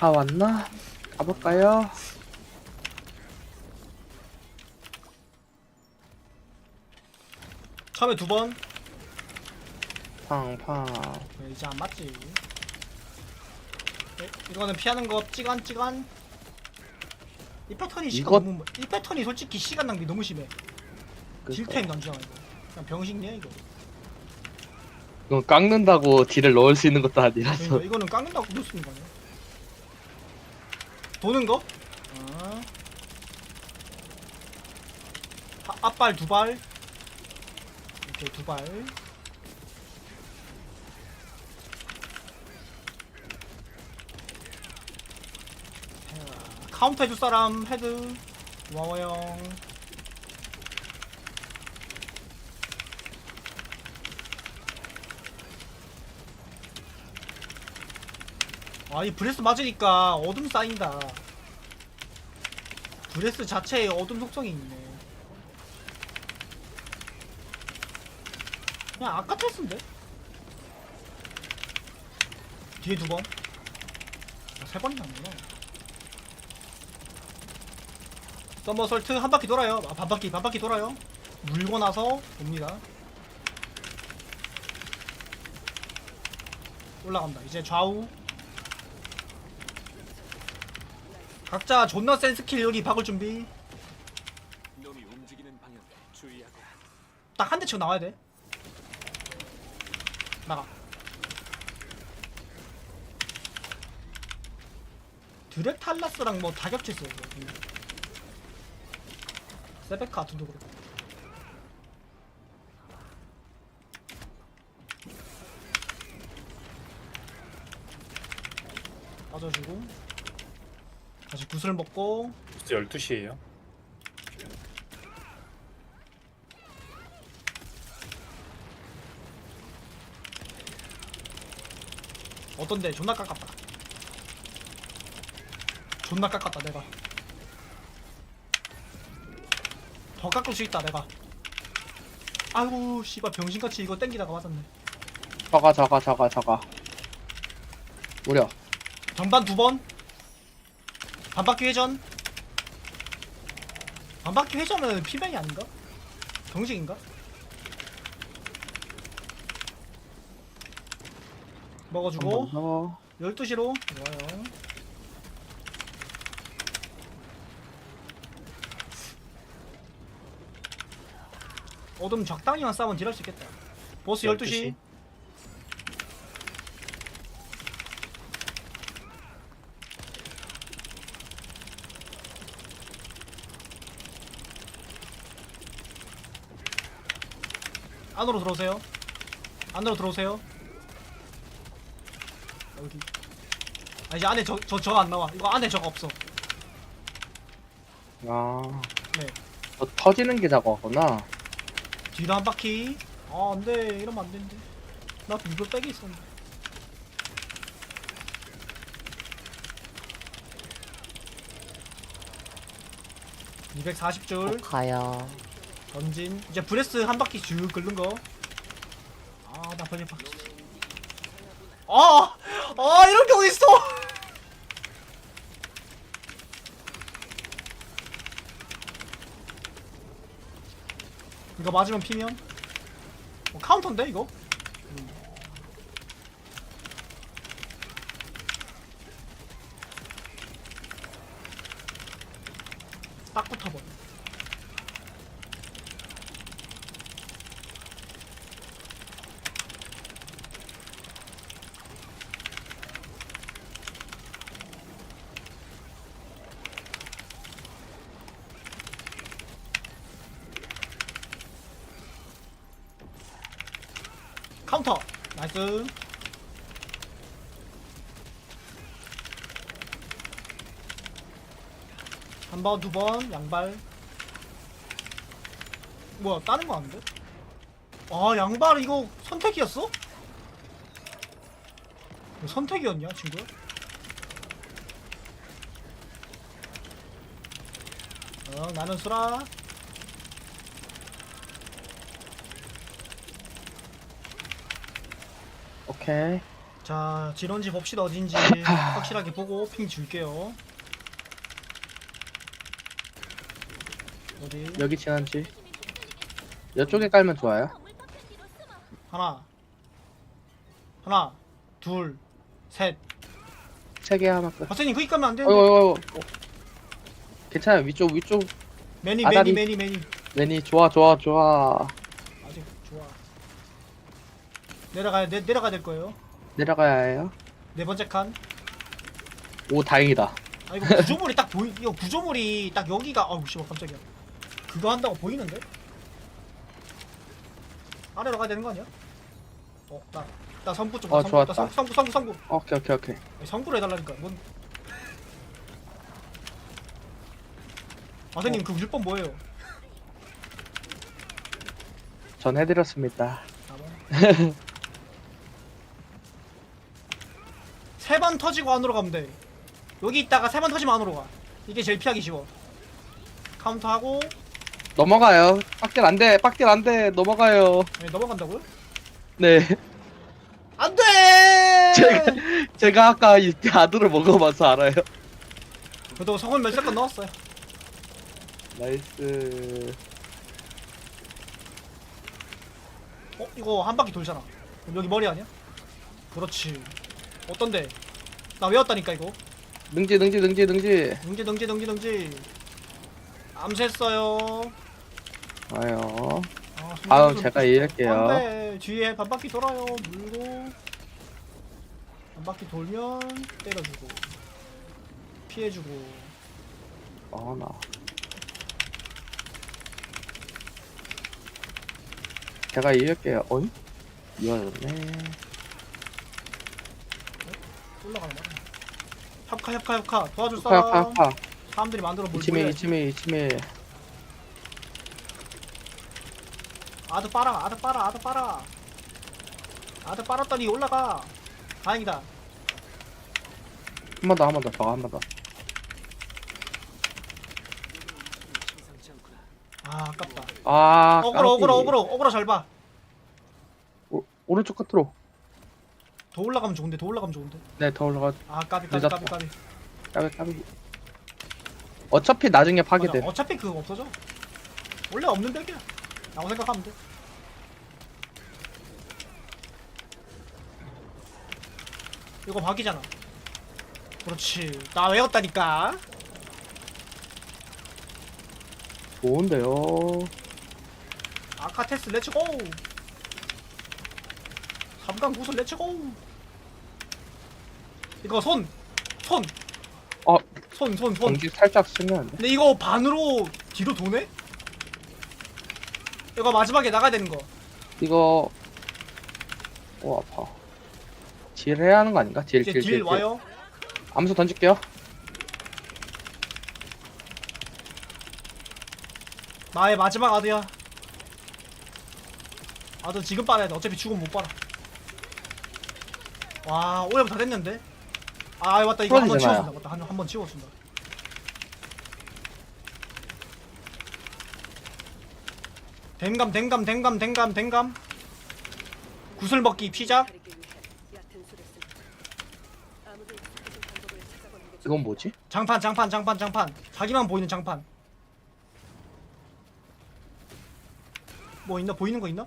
아 왔나? 가볼까요? 처음에 두 번. 팡팡 네, 이제 안 맞지. 네, 이거는 피하는 거 찌간 찌간. 이 패턴이 시간 이거- 너무 이 패턴이 솔직히 시간 낭비 너무 심해. 딜타임 던지잖아 이거. 그냥 병신이야 이거. 이건 깎는다고 딜을 넣을 수 있는 것도 아니라서 그러니까 이거는 깎는다고 넣을 수 있는 거 아니야? 도는 거? 아. 하- 앞발 두 발. 오케이 두 발. 자, 카운터 해줄 사람 헤드 고마워요. 아, 이 브레스 맞으니까 어둠 쌓인다. 브레스 자체에 어둠 속성이 있네. 그냥 아까 테스인데? 뒤에 두 번? 아, 세 번이 남구나. 서머설트 한 바퀴 돌아요. 아, 반 바퀴, 반 바퀴 돌아요. 물고 나서 옵니다. 올라간다. 이제 좌우. 각자 존나 센 스킬 여기 박을 준비. 놈이 움직이는 방향 주의하고 딱 한 대 치고 나와야 돼. 나가. 드랙 탈라스랑 뭐 다 겹쳤어 이거. 세베카 같은 도 그렇고. 빠져주고 다시 구슬 먹고. 벌써 12시에요. 어떤데? 존나 깎았다. 존나 깎았다 내가. 더 깎을 수 있다 내가. 아이고 씨발 병신같이 이거 땡기다가 맞았네. 저가 저가 저가 저가. 무려 전반 두번 반바퀴 회전? 반바퀴 회전은 피뱅이 아닌가? 정식인가? 먹어주고. 더. 12시로. 좋아요. 어둠 적당히만 싸우면 딜할 수 있겠다. 보스 12시, 12시. 안으로 들어오세요. 안으로 들어오세요. 여기. 아 이제 안에 저 저 저 안 나와. 이거 안에 저거 없어. 아. 네. 저 터지는 게 저거구나. 뒤로 한 바퀴. 아 안돼. 이러면 안 되는데. 나 이거 백이 있었는데 (240줄) 가요. 던진 이제 브레스 한 바퀴 쭉 긁는 거. 아, 나 번역 바퀴. 아, 아 이런 게 어딨어? 이거 맞으면 피면? 어, 카운터인데 이거? 음. 딱 붙어버려. 카운터 나이스 한 번 두 번 양발 뭐야 다른 거 아닌데? 아 양발 이거 선택이었어? 선택이었냐 친구야? 어 나는 수라 오케이 자 진원지 봅시다 어딘지 확실하게 보고 핑 줄게요 어디 여기 지난지. 이쪽에 깔면 좋아요. 하나 하나 둘셋 세 개 하나 끝. 박사님 거기 가면 안 어이구, 되는데 어이구, 어이구. 괜찮아요. 위쪽, 위쪽. 매니 아다리. 매니 매니 매니 매니, 좋아, 좋아, 좋아. 아직 좋아 내려가야 내, 내려가야 될 거예요 내려가야 해요. 네 번째 칸 오, 다행이다. 아 이거 구조물이 딱 보이 이거 구조물이 딱 여기가 아우 씨발 깜짝이야 그거 한다고 보이는데 아래로 가야 되는 거 아니야? 어 나나 성부 좀 어, 좋았다. 나 성, 성부 성부 성부 오케이, 오케이, 오케이. 아니, 성부를 해달라니까 뭔 아선님 그 율법 뭐예요? 전 해드렸습니다. 세 번 터지고 안으로 가면 돼 여기 있다가 세 번 터지면 안으로 가 이게 제일 피하기 쉬워 카운트하고 넘어가요. 빡딜 안 돼, 빡딜 안 돼. 넘어가요. 네, 넘어간다고요? 네. 안돼! 제가, 제가 아까 이 아들을 먹어봐서 알아요. 그래도 성은 몇 세건 넣었어요 나이스. 어? 이거 한 바퀴 돌잖아 그럼 여기 머리 아니야? 그렇지 어떤데? 나 외웠다니까 이거 능지, 능지, 능지, 능지. 능지 능지 능지 능지 암수했어요 좋아요. 아, 아우, 좀- 제가 이길게요. 안돼 뒤에 반 바퀴 돌아요 물고 반 바퀴 돌면 때려주고 피해주고 어, 나. 제가 이길게요. 어이? 이어졌네. 올라가는 거야 협카 협카 협카 도와줄 파, 사람 파, 파. 사람들이 만들어 뭘 이치미, 보여야지. 이치미, 이치미. 아드 빨아 아드 빨아 아드 빨아 아드 빨았더니 올라가 다행이다 한 번 더, 한 번 더, 저거 한번 더. 아 아깝다 아, 어그로 깜짝이. 어그로 어그로 잘봐 오, 오른쪽 끝으로. 더 올라가면 좋은데 더 올라가면 좋은데 네, 더 올라가. 아 까비 까비 늦었다. 까비 까비 까비, 까비. 어차피 나중에 파괴돼. 맞아, 어차피 그거 없어져 원래 없는 덱이야 라고 생각하면 돼 이거 박이잖아 그렇지 나 외웠다니까 좋은데요. 아카테스 렛츠고 3강 구슬 렛츠고 이거 손! 손! 어. 손, 손, 손. 경기 살짝 쓰면 돼. 근데 이거 반으로 뒤로 도네? 이거 마지막에 나가야 되는 거. 이거, 오, 아파. 딜 해야 하는 거 아닌가? 딜, 이제 딜, 딜 딜. 딜. 와요. 암수 던질게요. 나의 마지막 아드야. 아드 지금 빨아야 돼. 어차피 죽으면 못 빨아. 와, 오해부 다 됐는데? 아, 맞다. 이거 한 번 풀어지잖아요. 치워준다. 맞다. 한, 한번 치워준다. 댕감, 댕감, 댕감, 댕감, 댕감. 구슬 먹기 피자. 이건 뭐지? 장판, 장판, 장판, 장판. 자기만 보이는 장판. 뭐 있나? 보이는 거 있나?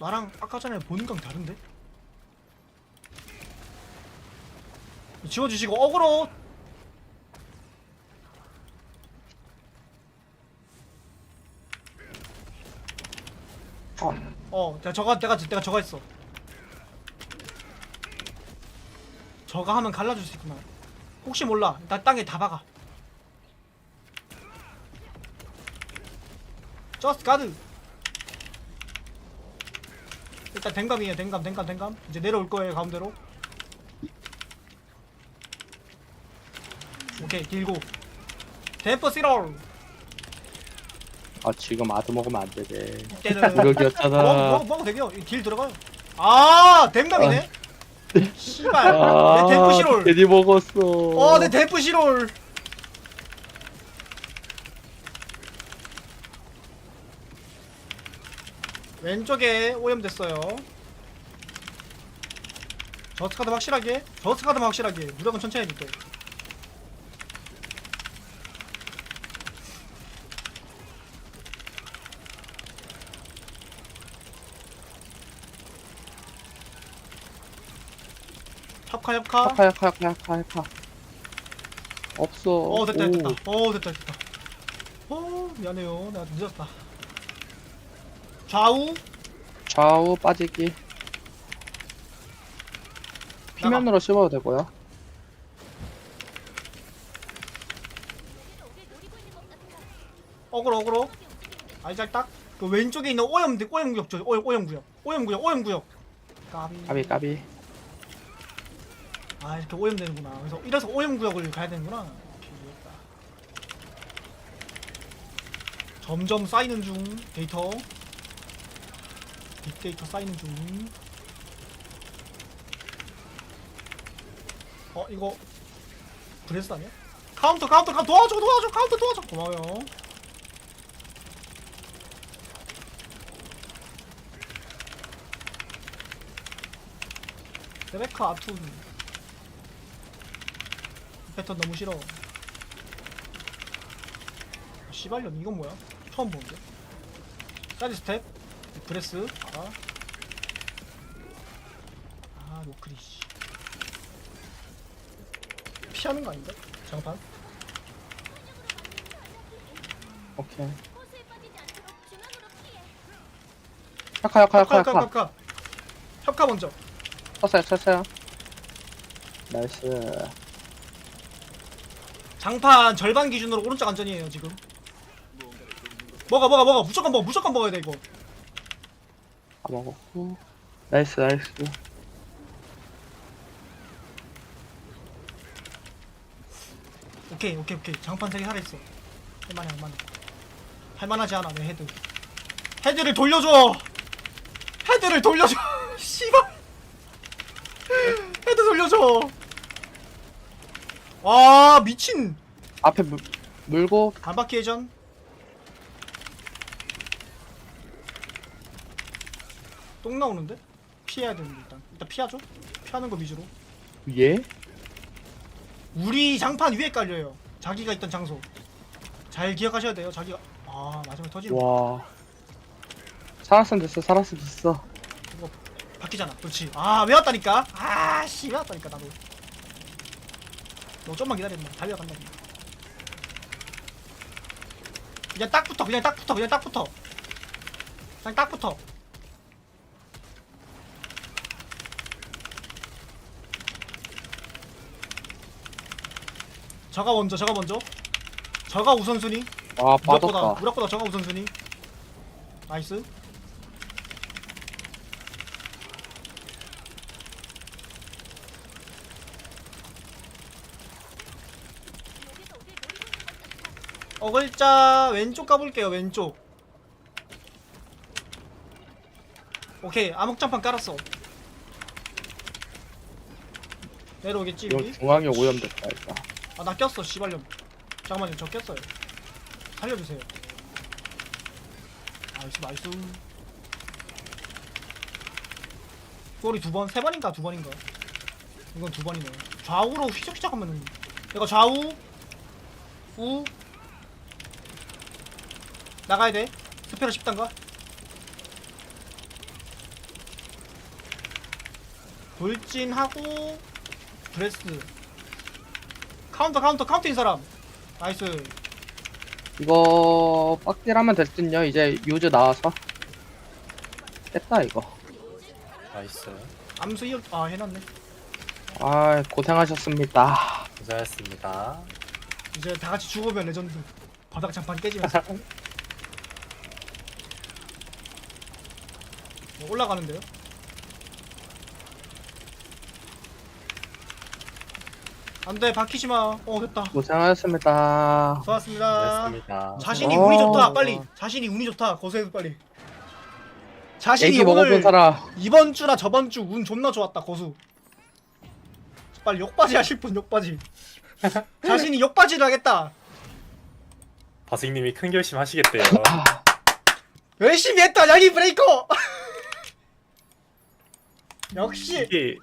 나랑 아까 전에 보는 건 다른데? 지워주시고 어그로 어, 어, 내가 저거 내가 내가 저거 했어. 저거 하면 갈라줄 수 있구나. 혹시 몰라. 나 땅에 다 박아. 저스트 가드. 일단 댕감이에요. 댕감, 댕감, 댕감. 이제 내려올 거예요. 가운데로. 오케이, 길고. 템퍼 시롤. 아, 지금 아드 먹으면 안 되네. 무력이었잖아. 먹어, 먹어 되게요. 이길 들어가요. 아, 댐감이네. 씨발. 아, 내 댐프 시롤. 괜히 먹었어. 어, 내 댐프 시롤. 왼쪽에 오염됐어요. 저스 카드 확실하게. 저스 카드만 확실하게. 무력은 천천히 해줄게. 협카 협카. 야카 야카 야카 야카 야카 없어 어 됐다 오. 됐다. 어 됐다 됐다. 어 미안해요. 나 늦었다. 좌우 좌우 빠지기 피면으로 씹어도 되고요 어그로 어그로. 알잘딱. 그 왼쪽에 있는 오염 오염 구역 저 오염 오염 구역 오염 구역 오염 구역. 까비. 까비 까비 아 이렇게 오염되는구나. 그래서 이래서 오염 구역을 가야 되는구나. 오케이, 이해했다. 점점 쌓이는 중 데이터. 빅데이터 쌓이는 중. 어 이거 브레스 아니야? 카운터 카운터 카운터 도와줘 도와줘 카운터 도와줘 고마워요. 레베카 아툰 이 패턴 너무 싫어. 아, 씨발년 이건 뭐야? 처음 보는데. 사이드 스텝, 브레스, 알 아? 아 노크리 씨. 피하는 거 아닌가? 장판? 오케이 야카 야카 야카 협카 협카 협카 먼저. 쳤어요 쳤어요 나이스 장판 절반 기준으로 오른쪽 안전이에요 지금. 먹어 먹어 먹어 무조건 먹어 무조건 먹어야 돼 이거. 다 먹었고 나이스 나이스. 오케이 오케이 오케이. 장판 세개 살아있어. 할만해 할만해. 할만하지 않아 내 헤드. 헤드를 돌려줘! 헤드를 돌려줘! 씨발! 헤드 돌려줘! 와 미친! 앞에 물, 물고? 반바퀴 회전 똥 나오는데? 피해야 되는데 일단 일단 피하죠 피하는 거 위주로 위에 우리 장판 위에 깔려요. 자기가 있던 장소. 잘 기억하셔야 돼요. 자기가 아 마지막에 터지는 거. 와 살았으면 됐어 살았으면 됐어 바뀌잖아. 그렇지. 아 외웠다니까. 아씨 외웠다니까 나도. 너 좀만 기다려. 마 달려간다. 임마. 그냥 딱 붙어. 그냥 딱 붙어. 그냥 딱 붙어. 그냥 딱 붙어. 저가 먼저. 저가 먼저. 저가 우선순위. 아, 빠졌다 무력보다 저가 우선순위. 나이스. 어글자 왼쪽 가볼게요 왼쪽 오케이 암흑장판 깔았어 내려오겠지 이거 여기? 중앙에 오염됐다 일단 아 나 꼈어 씨발년. 잠깐만요 저 꼈어요. 살려주세요. 나이스 나이스 꼬리 두 번, 세 번인가 두 번인가? 이건 두 번이네. 좌우로 휘적휘적 하면은. 이거 좌우 우. 나가야 돼. 스페러 10단가? 돌진하고 브레스 카운터 카운터 카운터인 사람. 나이스. 이거 빡딜하면 될 듯요. 이제 유즈 나와서. 깼다 이거. 나이스. 암수 이어 아 해놨네. 아 고생하셨습니다. 고생하셨습니다. 이제 다 같이 죽으면 레전드 바닥 장판 깨지면서. 어, 올라가는데요? 안돼 박히지 마. 어 됐다. 고생하셨습니다. 수고하셨습니다. 고생하셨습니다. 자신이 어. 운이 좋다 빨리. 자신이 운이 좋다 고생해서 빨리. 자신이 애기 먹어본 오늘 사람. 이번 주나 저번 주 운 존나 좋았다 고수. 빨리 욕바지 하실 분 욕바지 자신이 욕바지를 하겠다. 바스님이 큰 결심 하시겠대요. 열심히 했다 야기 브레이커! 역시. 이게